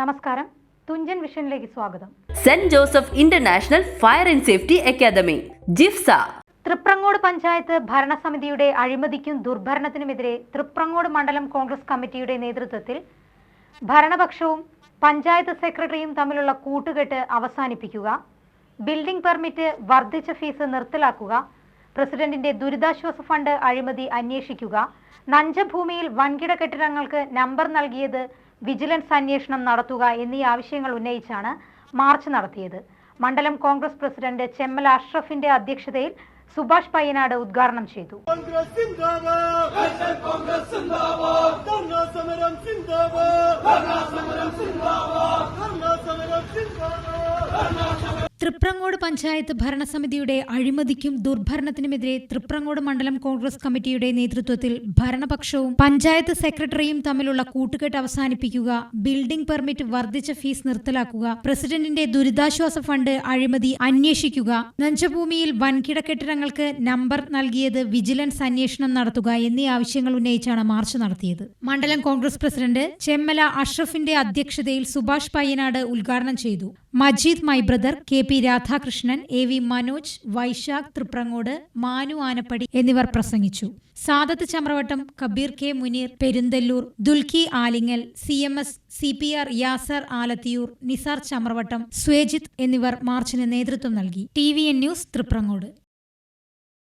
നമസ്കാരം. തുഞ്ചൻ വിഷനിലേക്ക് സ്വാഗതം. Saint Joseph international fire and safety academy JIFSA. Thriprangode panchayat ഭരണസമിതിയുടെ അഴിമതിക്കും ദുർഭരണത്തിനുമെതിരെ തൃപ്രങ്ങോട് മണ്ഡലം കോൺഗ്രസ് കമ്മിറ്റിയുടെ നേതൃത്വത്തിൽ ഭരണപക്ഷവും പഞ്ചായത്ത് സെക്രട്ടറിയും തമ്മിലുള്ള കൂട്ടുകെട്ട് അവസാനിപ്പിക്കുക ബിൽഡിംഗ് പെർമിറ്റ് വർദ്ധിച്ച ഫീസ് നിർത്തലാക്കുക പ്രസിഡന്റിന്റെ ദുരിതാശ്വാസ ഫണ്ട് അഴിമതി അന്വേഷിക്കുക നഞ്ചഭൂമിയിൽ വൻകിട കെട്ടിടങ്ങൾക്ക് നമ്പർ നൽകിയത് വിജിലൻസ് അന്വേഷണം നടത്തുക എന്നീ ആവശ്യങ്ങൾ ഉന്നയിച്ചാണ് മാർച്ച് നടത്തിയത്. മണ്ഡലം കോൺഗ്രസ് പ്രസിഡന്റ് ചെമ്മൽ അഷ്റഫിന്റെ അധ്യക്ഷതയിൽ സുഭാഷ് പയ്യനാട് ഉദ്ഘാടനം ചെയ്തു. സമരം തൃപ്രങ്ങോട് പഞ്ചായത്ത് ഭരണസമിതിയുടെ അഴിമതിക്കും ദുർഭരണത്തിനുമെതിരെ തൃപ്രങ്ങോട് മണ്ഡലം കോൺഗ്രസ് കമ്മിറ്റിയുടെ നേതൃത്വത്തിൽ ഭരണപക്ഷവും പഞ്ചായത്ത് സെക്രട്ടറിയും തമ്മിലുള്ള കൂട്ടുകെട്ട് അവസാനിപ്പിക്കുക ബിൽഡിംഗ് പെർമിറ്റ് വർദ്ധിച്ച ഫീസ് നിർത്തലാക്കുക പ്രസിഡന്റിന്റെ ദുരിതാശ്വാസ ഫണ്ട് അഴിമതി അന്വേഷിക്കുക നഞ്ചഭൂമിയിൽ വൻകിട കെട്ടിടങ്ങൾക്ക് നമ്പർ നൽകിയത് വിജിലൻസ് അന്വേഷണം നടത്തുക എന്നീ ആവശ്യങ്ങൾ ഉന്നയിച്ചാണ് മാർച്ച് നടത്തിയത്. മണ്ഡലം കോൺഗ്രസ് പ്രസിഡന്റ് ചെമ്മല അഷ്റഫിന്റെ അധ്യക്ഷതയിൽ സുഭാഷ് പയ്യനാട് ഉദ്ഘാടനം ചെയ്തു. Majeed my brother K P Radhakrishnan A V Manoj Vaisakh Thriprangode Manu Anappadi എന്നിവർ പ്രസംഗിച്ചു. Sadath Chamravattam Kabeer K Muneer Perunthallur Dulkhi Alingal C M S C P R Yasar Alathiyur Nisar Chamravattam Swejith എന്നിവർ മാർച്ചിന് നേതൃത്വം നൽകി. T V N news Thriprangode.